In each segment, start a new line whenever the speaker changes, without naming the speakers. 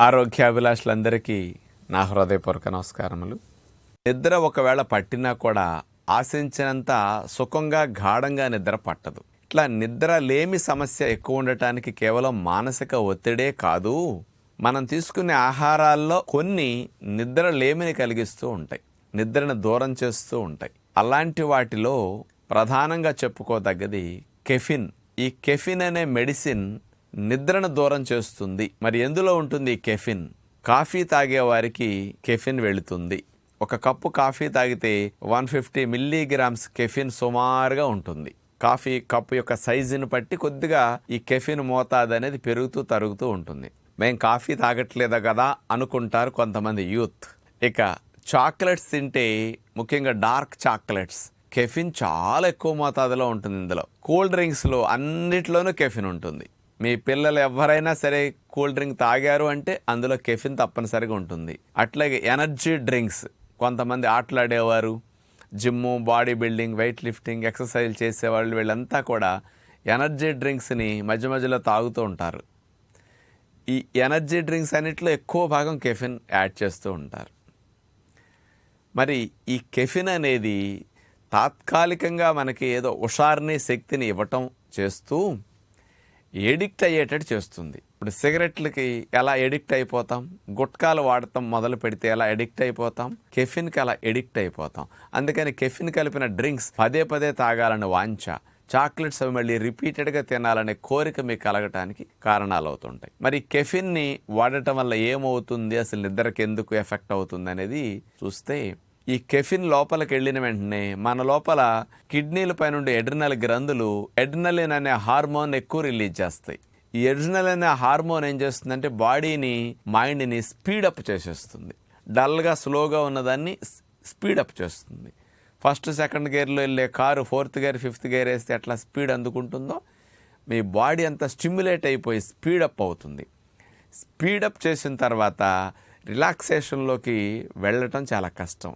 ఆరోగ్యాభిలాషులందరికీ నా హృదయపూర్వక నమస్కారములు. నిద్ర ఒకవేళ పట్టినా కూడా ఆశించినంత సుఖంగా గాఢంగా నిద్ర పట్టదు. ఇట్లా నిద్ర లేమి సమస్య ఎక్కువ ఉండటానికి కేవలం మానసిక ఒత్తిడే కాదు. మనం తీసుకునే ఆహారాల్లో కొన్ని నిద్ర లేమిని కలిగిస్తూ ఉంటాయి. నిద్రను దూరం చేస్తూ ఉంటాయి. అలాంటి వాటిలో ప్రధానంగా చెప్పుకోదగ్గది కెఫిన్. ఈ కెఫిన్ అనే మెడిసిన్ నిద్రను దూరం చేస్తుంది. మరి ఎందులో ఉంటుంది ఈ కెఫిన్? కాఫీ తాగే వారికి కెఫిన్ వెళుతుంది. ఒక కప్పు కాఫీ తాగితే వన్ ఫిఫ్టీ మిల్లీగ్రామ్స్ కెఫిన్ సుమారుగా ఉంటుంది. కాఫీ కప్పు యొక్క సైజుని బట్టి కొద్దిగా ఈ కెఫిన్ మోతాదు అనేది పెరుగుతూ తరుగుతూ ఉంటుంది. మేము కాఫీ తాగట్లేదా కదా అనుకుంటారు కొంతమంది యూత్. ఇక చాక్లెట్స్ తింటే ముఖ్యంగా డార్క్ చాక్లెట్స్ కెఫిన్ చాలా ఎక్కువ మోతాదులో ఉంటుంది ఇందులో. కూల్ డ్రింక్స్లో అన్నిట్లోనూ కెఫిన్ ఉంటుంది. మీ పిల్లలు ఎవరైనా సరే కూల్ డ్రింక్ తాగారు అంటే అందులో కెఫిన్ తప్పనిసరిగా ఉంటుంది. అట్లాగే ఎనర్జీ డ్రింక్స్ కొంతమంది ఆటలాడేవారు. Gym body building weight lifting exercise చేసేవాళ్ళు వీళ్ళంతా కూడా ఎనర్జీ డ్రింక్స్ని మధ్య మధ్యలో తాగుతూ ఉంటారు. ఈ ఎనర్జీ డ్రింక్స్ అన్నిట్లో ఎక్కువ భాగం కెఫిన్ యాడ్ చేస్తూ ఉంటారు. మరి ఈ కెఫిన్ అనేది తాత్కాలికంగా మనకి ఏదో హుషార్ని శక్తిని ఇవ్వటం చేస్తూ ఎడిక్ట్ అయ్యేటట్టు చేస్తుంది. ఇప్పుడు సిగరెట్లకి ఎలా ఎడిక్ట్ అయిపోతాం? గుట్కాలు వాడటం మొదలు పెడితే ఎలా ఎడిక్ట్ అయిపోతాం? కెఫిన్కి అలా ఎడిక్ట్ అయిపోతాం. అందుకని కెఫిన్ కలిపిన డ్రింక్స్ పదే పదే తాగాలని వాంఛ చాక్లెట్స్ అవి మళ్ళీ రిపీటెడ్గా తినాలనే కోరిక మీకు కలగటానికి కారణాలు అవుతుంటాయి మరి కెఫిన్ని వాడటం వల్ల ఏమవుతుంది? అసలు నిద్రకి ఎందుకు ఎఫెక్ట్ అవుతుంది అనేది చూస్తే ఈ కెఫిన్ లోపలికి వెళ్ళిన వెంటనే మన లోపల కిడ్నీల పైనుండి ఎడ్రినల్ గ్రంథులు ఎడ్రినలిన్ అనే హార్మోన్ ఎక్కువ రిలీజ్ చేస్తాయి. ఈ ఎడ్రినల్ అనే హార్మోన్ ఏం చేస్తుందంటే బాడీని మైండ్ని స్పీడప్ చేసేస్తుంది. డల్గా స్లోగా ఉన్నదాన్ని స్పీడప్ చేస్తుంది. ఫస్ట్ సెకండ్ గేర్లో వెళ్ళే car fourth gear fifth gear వేస్తే ఎట్లా స్పీడ్ అందుకుంటుందో మీ బాడీ అంతా స్టిమ్యులేట్ అయిపోయి స్పీడప్ అవుతుంది. స్పీడప్ చేసిన తర్వాత రిలాక్సేషన్లోకి వెళ్ళటం చాలా కష్టం.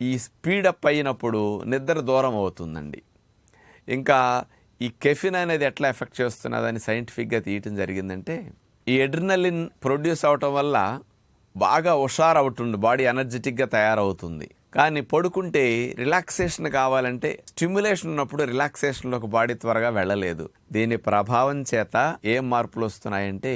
ఈ స్పీడప్ అయినప్పుడు నిద్ర దూరం అవుతుందండి. ఇంకా ఈ కెఫిన్ అనేది ఎట్లా ఎఫెక్ట్ చేస్తున్నదని సైంటిఫిక్గా తీయటం జరిగిందంటే ఈ ఎడ్రినలిన్ ప్రొడ్యూస్ అవటం వల్ల బాగా హుషారు అవుతుంది బాడీ ఎనర్జెటిక్గా తయారవుతుంది. కానీ పడుకుంటే రిలాక్సేషన్ కావాలంటే స్టిమ్యులేషన్ ఉన్నప్పుడు రిలాక్సేషన్లోకి బాడీ త్వరగా వెళ్ళలేదు. దీని ప్రభావం చేత ఏం మార్పులు వస్తున్నాయంటే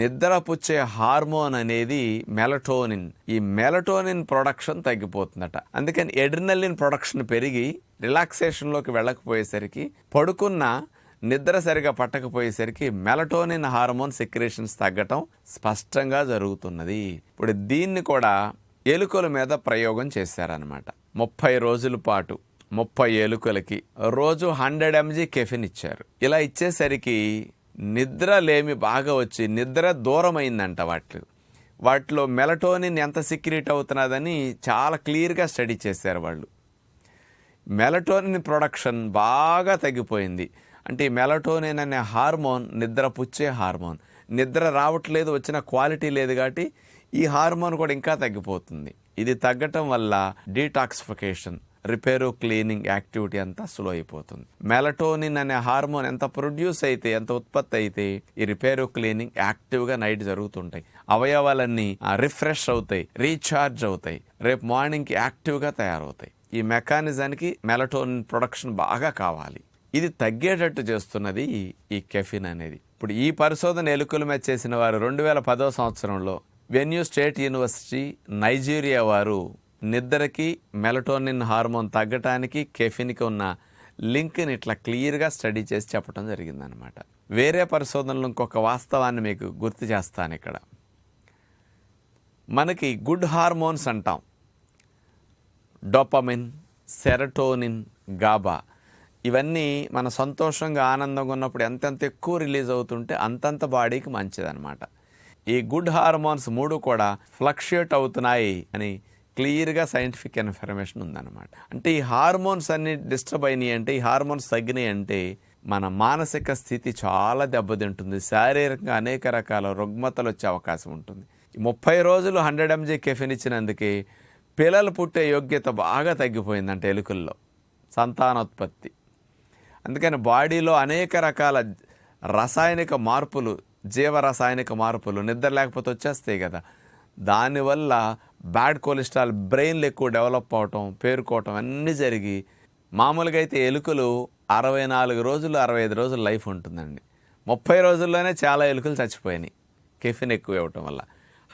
నిద్రపుచ్చే హార్మోన్ అనేది మెలటోనిన్. ఈ మెలటోనిన్ ప్రొడక్షన్ తగ్గిపోతుందట. అందుకని ఎడ్రినలిన్ ప్రొడక్షన్ పెరిగి రిలాక్సేషన్లోకి వెళ్ళకపోయేసరికి పడుకున్న నిద్ర సరిగా పట్టకపోయేసరికి మెలటోనిన్ హార్మోన్ సెక్రేషన్స్ తగ్గటం స్పష్టంగా జరుగుతున్నది. ఇప్పుడు దీన్ని కూడా ఎలుకల మీద ప్రయోగం చేశారనమాట ముప్పై రోజుల పాటు ముప్పై ఎలుకలకి రోజు హండ్రెడ్ ఎంజీ కెఫిన్ ఇచ్చారు. ఇలా ఇచ్చేసరికి నిద్ర లేమి బాగా వచ్చి నిద్ర దూరమైందంట వాటి వాటిలో మెలటోనిన్ ఎంత సిక్రీట్ అవుతున్నదని చాలా క్లియర్గా స్టడీ చేశారు వాళ్ళు. మెలటోనిన్ ప్రొడక్షన్ బాగా తగ్గిపోయింది. అంటే మెలటోనిన్ అనే హార్మోన్ నిద్ర పుచ్చే హార్మోన్. నిద్ర రావట్లేదు వచ్చిన క్వాలిటీ లేదు కాబట్టి ఈ హార్మోన్ కూడా ఇంకా తగ్గిపోతుంది. ఇది తగ్గటం వల్ల డీటాక్సిఫికేషన్ రిపేరు క్లీనింగ్ యాక్టివిటీ అంతా స్లో అయిపోతుంది. మెలటోనిన్ అనే హార్మోన్ ఎంత ప్రొడ్యూస్ అయితే ఎంత ఉత్పత్తి అయితే ఈ రిపేరు క్లీనింగ్ యాక్టివ్గా నైట్ జరుగుతుంటాయి. అవయవాలన్నీ రిఫ్రెష్ అవుతాయి రీఛార్జ్ అవుతాయి. రేపు మార్నింగ్కి యాక్టివ్గా తయారవుతాయి. ఈ మెకానిజానికి మెలటోనిన్ ప్రొడక్షన్ బాగా కావాలి. ఇది తగ్గేటట్టు చేస్తున్నది ఈ కెఫిన్ అనేది. ఇప్పుడు ఈ పరిశోధన ఎలుకల మీద చేసిన వారు రెండు వేల పదో సంవత్సరంలో వెన్యూ స్టేట్ యూనివర్సిటీ నైజీరియా వారు నిద్రకి మెలటోనిన్ హార్మోన్ తగ్గటానికి కెఫిన్కి ఉన్న లింక్ని ఇట్లా క్లియర్గా స్టడీ చేసి చెప్పడం జరిగిందనమాట వేరే పరిశోధనలు ఇంకొక వాస్తవాన్ని మీకు గుర్తు చేస్తాను ఇక్కడ. మనకి గుడ్ హార్మోన్స్ అంటాం. Dopamine serotonin GABA. ఇవన్నీ మన సంతోషంగా ఆనందంగా ఉన్నప్పుడు ఎంతెంత ఎక్కువ రిలీజ్ అవుతుంటే అంతంత బాడీకి మంచిదనమాట ఈ గుడ్ హార్మోన్స్ మూడు కూడా ఫ్లక్చుయేట్ అవుతున్నాయి అని క్లియర్గా సైంటిఫిక్ ఇన్ఫర్మేషన్ ఉందన్నమాట. అంటే ఈ హార్మోన్స్ అన్ని డిస్టర్బ్ అయినాయి అంటే ఈ హార్మోన్స్ తగ్గినాయి అంటే మన మానసిక స్థితి చాలా దెబ్బతింటుంది. శారీరకంగా అనేక రకాల రుగ్మతలు వచ్చే అవకాశం ఉంటుంది. ముప్పై రోజులు హండ్రెడ్ ఎంజీ కెఫిన్ ఇచ్చినందుకే పిల్లలు పుట్టే యోగ్యత బాగా తగ్గిపోయిందంటే ఎలుకల్లో సంతానోత్పత్తి. అందుకని బాడీలో అనేక రకాల రసాయనిక మార్పులు జీవరసాయనిక మార్పులు నిద్ర లేకపోతే వచ్చేస్తాయి కదా. దానివల్ల బ్యాడ్ కొలెస్ట్రాల్ బ్రెయిన్లు ఎక్కువ డెవలప్ అవటం పేరుకోవటం అన్నీ జరిగి మామూలుగా అయితే ఎలుకలు అరవై నాలుగు రోజులు అరవై ఐదు రోజులు లైఫ్ ఉంటుందండి. ముప్పై రోజుల్లోనే చాలా ఎలుకలు చచ్చిపోయినాయి కెఫిన్ ఎక్కువ ఇవ్వటం వల్ల.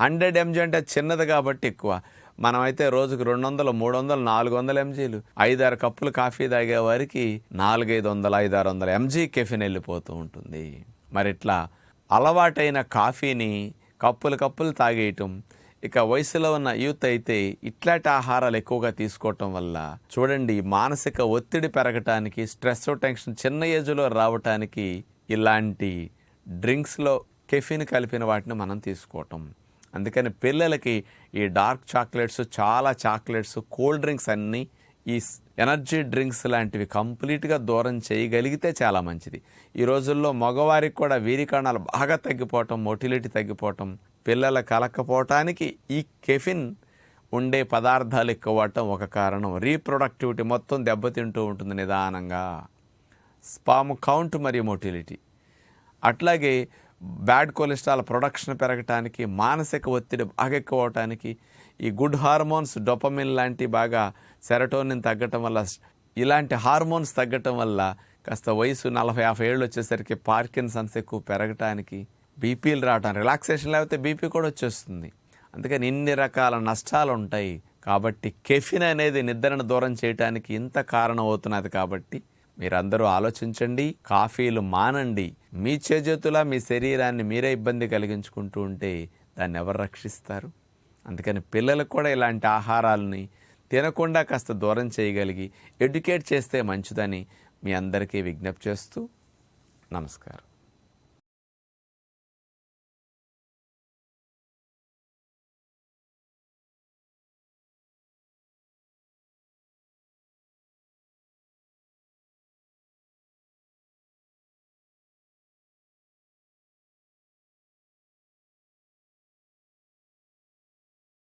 హండ్రెడ్ ఎంజీ అంటే చిన్నది కాబట్టి ఎక్కువ. మనమైతే రోజుకు రెండు వందలు మూడు వందలు నాలుగు వందల ఎంజీలు. ఐదారు కప్పులు కాఫీ తాగే వారికి నాలుగైదు వందల ఐదారు వందల ఎంజీ కెఫిన్ వెళ్ళిపోతూ ఉంటుంది. మరి ఇట్లా అలవాటైన కాఫీని కప్పులు కప్పులు తాగేయటం ఇక వయసులో ఉన్న యూత్ అయితే ఇట్లాంటి ఆహారాలు ఎక్కువగా తీసుకోవటం వల్ల చూడండి మానసిక ఒత్తిడి పెరగటానికి స్ట్రెస్ టెన్షన్ చిన్న ఏజ్లో రావటానికి ఇలాంటి డ్రింక్స్లో కెఫిన్ కలిపిన వాటిని మనం తీసుకోవటం. అందుకని పిల్లలకి ఈ డార్క్ చాక్లెట్స్ చాలా చాక్లెట్స్ కూల్ డ్రింక్స్ అన్నీ ఈ ఎనర్జీ డ్రింక్స్ లాంటివి కంప్లీట్గా దూరం చేయగలిగితే చాలా మంచిది. ఈ రోజుల్లో మగవారికి కూడా వీరికణాలు బాగా తగ్గిపోవటం మొటిలిటీ తగ్గిపోవటం పిల్లల కలకపోవటానికి ఈ కెఫిన్ ఉండే పదార్థాలు ఎక్కువ ఒక కారణం. రీప్రొడక్టివిటీ మొత్తం దెబ్బతింటూ ఉంటుంది నిదానంగా. స్పామ్ కౌంట్ మరియు మొటిలిటీ. అట్లాగే బ్యాడ్ కొలెస్ట్రాల్ ప్రొడక్షన్ పెరగటానికి మానసిక ఒత్తిడి బాగా ఎక్కువ అవటానికి ఈ గుడ్ హార్మోన్స్ డొపమిన్ లాంటి బాగా సెరటోనిన్ తగ్గటం వల్ల ఇలాంటి హార్మోన్స్ తగ్గటం వల్ల కాస్త వయసు నలభై యాభై ఏళ్ళు వచ్చేసరికి పార్కిన్సన్స్ ఎక్కువ పెరగటానికి బీపీలు రావటానికి రిలాక్సేషన్ లేకపోతే బీపీ కూడా వచ్చేస్తుంది. అందుకని ఇన్ని రకాల నష్టాలు ఉంటాయి కాబట్టి కెఫిన్ అనేది నిద్రను దూరం చేయడానికి ఇంత కారణం అవుతున్నది కాబట్టి మీరందరూ ఆలోచించండి కాఫీలు మానండి. మీ చేజేతులా మీ శరీరాన్ని మీరే ఇబ్బంది కలిగించుకుంటూ ఉంటే దాన్ని ఎవరు రక్షిస్తారు? అందుకని పిల్లలకు కూడా ఇలాంటి ఆహారాలని తినకుండా కాస్త దూరం చేయగలిగి ఎడ్యుకేట్ చేస్తే మంచిదని మీ అందరికీ విజ్ఞప్తి చేస్తూ నమస్కారం.